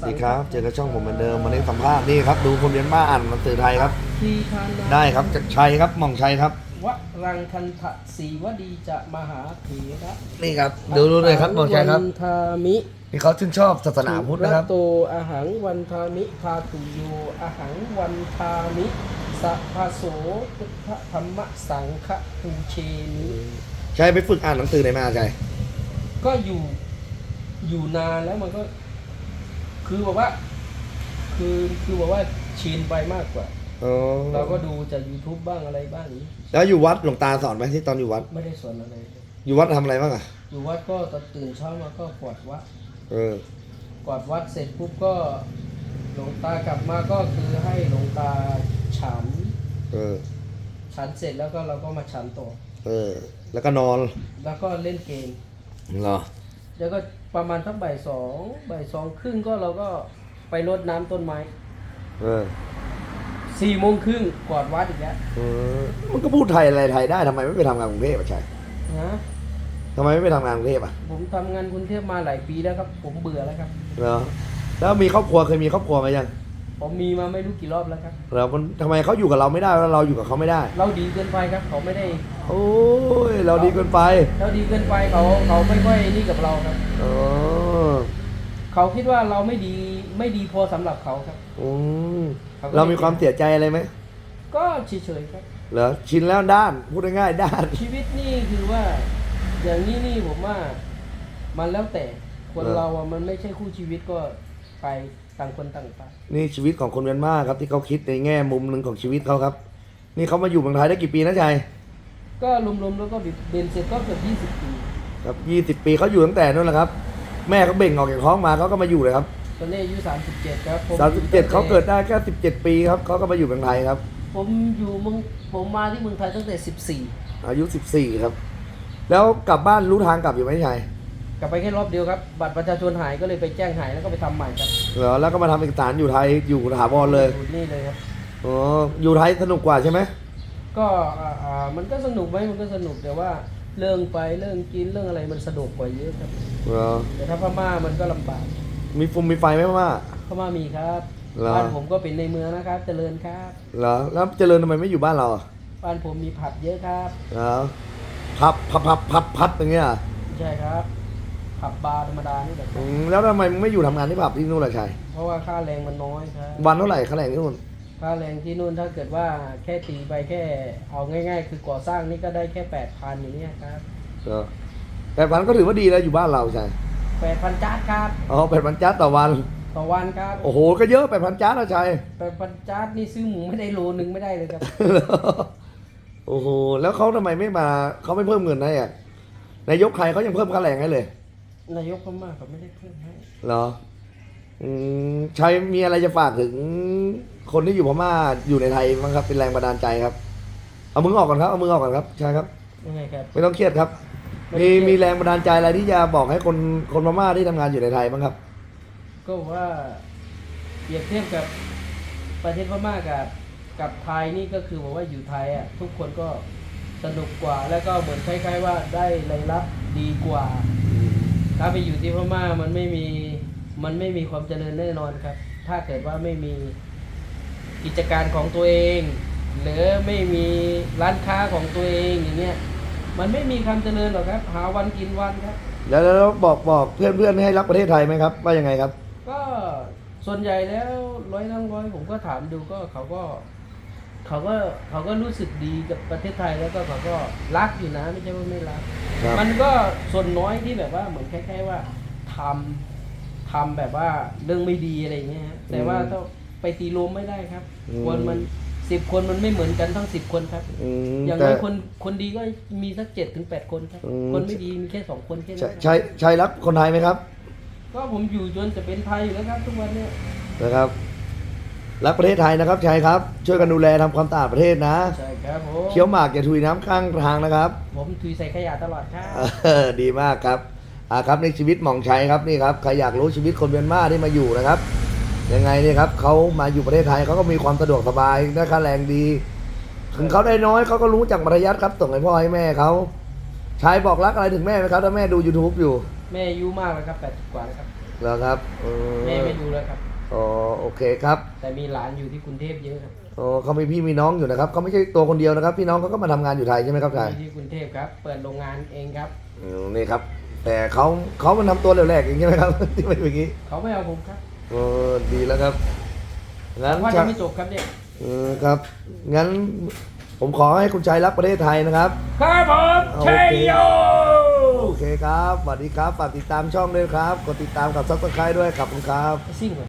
สัดีงครับ เจอกับช่องผมเหมือนเดิมวันนี้สัมภาษณ์นี่ครับ ดูคนเรียนมาอ่านหนังสือไทยครับ ทีทานาได้ครับจากชัยครับหม่องชัยครับ วรังคันทะสีวดีจะมหาเถระนี่ครับ ดูดูเลยครับหม่องชัยครับวันทามินี่เขาชื่นชอบศาสนาพุทธนะครับ โตอาหังวันทามิพาตุโยอาหังวันทามิสัพพโสพุทธธรรมสังฆปูเชนิชัยไปฝึกอ่านหนังสือไหนมาชัยก็อยู่อยู่นานแล้วมันก็ คือบอกว่า คือคือบอกว่าชินไปมากกว่า อ๋อเราก็ดูจาก YouTube บ้างอะไรบ้างนี้แล้วอยู่วัดหลวงตาสอนไหมที่ตอนอยู่วัด ไม่ได้สอนอะไรอยู่วัดทำอะไรบ้างอะ อยู่วัดก็ตอนตื่นเช้ามาก็กวาดวัดเออ กวาดวัดเสร็จปุ๊บก็หลวงตากลับมาก็คือให้หลวงตาฉัน เออ ฉันเสร็จแล้วก็เราก็มาฉันต่อเออ แล้วก็นอนแล้วก็เล่นเกมเหรอ แล้วก็ประมาณทั้งบ่ายสองบ่ายสองครึ่งก็เราก็ไปรดน้ำต้นไม้เออสี่โมงครึ่งกวาดวัดอีกแล้วเออมันก็พูดไทยอะไรไทยได้ทำไมไม่ไปทำงานกรุงเทพอะชัยนะทำไมไม่ไปทำงานกรุงเทพอะผมทำงานกรุงเทพมาหลายปีแล้วครับ ผมเบื่อแล้วครับ เหรอแล้วมีครอบครัวเคยมีครอบครัวไหมยัง ผมมีมาไม่รู้กี่รอบแล้วครับ เรามันทำไมเขาอยู่กับเราไม่ได้แล้วเราอยู่กับเขาไม่ได้ เราดีเกินไปครับ เขาไม่ได้ โอ้ยเราดีเกินไปเราดีเกินไปเขาเขาไม่ค่อยนี่กับเราครับอ๋อเขาคิดว่าเราไม่ดีไม่ดีพอสำหรับเขาครับ อืมเขาก็เรามีความเสียใจอะไรไหมก็เฉยๆครับ เหรอชินแล้วด้านพูดง่ายๆด้าน ชีวิตนี่คือว่า อย่างนี้นี่ผมว่า มันแล้วแต่คนเออ เราอะมันไม่ใช่คู่ชีวิตก็ ไปต่างคนต่างไปนี่ชีวิตของคนเมียนมาครับที่เขาคิดในแง่มุมหนึ่งของชีวิตเขาครับ นี่เขามาอยู่เมืองไทยได้กี่ปีนะชัยก็รวมๆแล้วก็เบนเสร็จก็เกือบยี่สิบปี ครับยี่สิบปีเขาอยู่ตั้งแต่นั่นแหละครับ แม่เขาเบ่งออกจากท้องมาเขาก็มาอยู่เลยครับตอนนี้อายุสามสิบเจ็ดครับผมสามสิบเจ็ดเขาเกิดได้แค่สิบเจ็ดปีครับเขาก็มาอยู่เมืองไทยครับ ผมอยู่เมืองผมมาที่เมืองไทยตั้งแต่สิบสี่อายุสิบสี่ครับ แล้วกลับบ้านรู้ทางกลับอยู่ไหมชัย กลับไปแค่รอบเดียวครับ บัตรประชาชนหายก็เลยไปแจ้งหายแล้วก็ไปทำใหม่ครับเหรอแล้วก็มาทำเอกสารอยู่ไทยอยู่ถาวรเลยอยู่นี่เลยครับ อ๋ออยู่ไทยสนุกกว่าใช่ไหมก็อ่าอ่ามันก็สนุกไหมมันก็สนุกแต่ว่าเรื่องไปเรื่องกินเรื่องอะไรมันสะดวกกว่าเยอะครับ เหรอแต่ถ้าพม่ามันก็ลำบากมีฟุมมีไฟไหมว่า พม่ามีครับเหรอ บ้านผมก็เป็นในเมืองนะครับ เจริญครับ เหรอแล้วเจริญทำไมไม่อยู่บ้านเราอะบ้านผมมีผับเยอะครับ เหรอพับพับพับพับพับอย่างเงี้ยเหรอใช่ครับ ผับบาร์ธรรมดานี่แหละคอืรับมแล้วทำไมมึงไม่อยู่ทำงานที่ผับที่นู่นล่ะชัยเพราะว่าค่าแรงมันน้อยครับวันเท่าไหร่ค่าแรงที่นู่นค่าแรงที่นู่นถ้าเกิดว่าแค่ตีไปแค่เอาง่าย ๆ คือก่อสร้างนี่ก็ได้แค่แปดพันอย่างเนี้ยครับเหรอแปดพันก็ถือว่าดีแล้วอยู่บ้านเราใช่แปดพันจาร์ดครับ อ๋อแปดพันจัดต่อวัน ต่อวันครับโอ้โหก็เยอะแปดพันจัดแล้วชัย แปดพันจาร์ดนี่ซื้อหมูไม่ได้โลนึงไม่ได้เลยครับ โอ้โหแล้วเขาทำไมไม่มาเขาไม่เพิ่มเงินให้อะนายกใครเขายังเพิ่มค่าแรงให้เลย นายกพม่าเขาไม่ได้เพิ่มให้เหรออืมชัยมีอะไรจะฝากถึง คนที่อยู่พม่าอยู่ในไทยบ้างครับ เป็นแรงบันดาลใจครับ เอามือออกก่อนครับ เอามือออกก่อนครับใช่ครับ ยังไงครับ ไม่ต้องเครียดครับ ไม่ต้มีองเครียด มีแรงบันดาลใจอะไรที่จะบอกให้คนคนพม่าที่ทำงานอยู่ในไทยบ้างครับ ก็ว่าเปรียบเทียบกับประเทศพม่ากับกับไทยนี่ก็คือบอกว่าอยู่ไทยอะทุกคนก็สนุกกว่าแล้วก็เหมือนคล้ายๆว่าได้รายรับดีกว่า ถ้าไปอยู่ที่พม่ามันไม่มีมันไม่มีความเจริญแน่นอนครับ ถ้าเกิดว่าไม่มีกิจการของตัวเอง หรือไม่มีร้านค้าของตัวเองอย่างเงี้ยมันไม่มีความเจริญหรอกครับ หาวันกินวันครับ แล้วแล้วบอกบอกเพื่อนเพื่อนๆให้รักประเทศไทยไหมครับ ว่ายังไงครับ ก็ส่วนใหญ่แล้วร้อยทั้งร้อยผมก็ถามดูก็เขาก็ เขาก็เขาก็รู้สึกดีกับประเทศไทยแล้วก็เขาก็รักอยู่นะไม่ใช่ว่าไม่รัก ครับ มันก็ส่วนน้อยที่แบบว่าเหมือนคล้ายๆว่าทำทำแบบว่าเรื่องไม่ดีอะไรอย่างเงี้ยฮะแต่ว่าต้องไปตีรวมไม่ได้ครับคนมันสิบคนมันไม่เหมือนกันทั้งสิบคนครับ อืมอย่างแต่ น้อยคนคนดีก็มีสักเจ็ดถึงแปดคนครับ อืม คนไม่ดีมีแค่สองคนแค่นั้ใช่นครับใช่ใช่รักคนไทยไหมครับก็ผมอยู่จนจะเป็นไทยอยู่แล้วครับ ทุกวันเนี้ยนะครับ รักประเทศไทยนะครับชัยครับ ช่วยกันดูแลทำความสะอาดประเทศนะ ใช่ครับผมเคี้ยวหมากอย่าถุยน้ำข้างทางนะครับ ผมถุยใส่ขยะตลอดครับ เออดีมากครับอ่าครับในชีวิตหม่องชัยครับนี่ครับใครอยากรู้ชีวิตคนเมียนมาที่มาอยู่นะครับ ยังไงเนี่ยครับเขามาอยู่ประเทศไทยเขาก็มีความสะดวกสบายได้ค่าแรงดี ถึงเขาได้น้อยเขาก็รู้จักมารยาทครับส่งให้พ่อให้แม่เขาชายบอกรักอะไรถึงแม่ไหมครับถ้าแม่ดู YouTube อยู่แม่อายุมากแล้วครับแปดสิบกว่าแล้วครับแล้วครับเออ แม่ไม่ดูแล้วครับ อ๋อโอเคครับแต่มีหลานอยู่ที่กรุงเทพเยอะครับอ๋อเขามีพี่มีน้องอยู่นะครับเขาไม่ใช่ตัวคนเดียวนะครับ พี่น้องเขาก็มาทำงานอยู่ไทยใช่ไหมครับชายมีที่กรุงเทพครับ เปิดโรงงานเองครับ อืมนี่ครับ แต่เขาเขามันทำตัวแหลกๆอย่างนี้ไหมครับ ที่เป็นอย่างนี้เขาไม่เอาผมครับเออดีแล้วครับงั้นว่าชาจะไม่จบครับเนี่ยเออครับงั้น ผมขอให้คุณชายรักประเทศไทยนะครับ ครับผมโอเคชัยโย โอเคครับสวัสดีครับฝากติดตามช่องด้วยครับกดติดตามกับซับสไครต์ด้วยขอบคุณครับ ซิ่งก่อน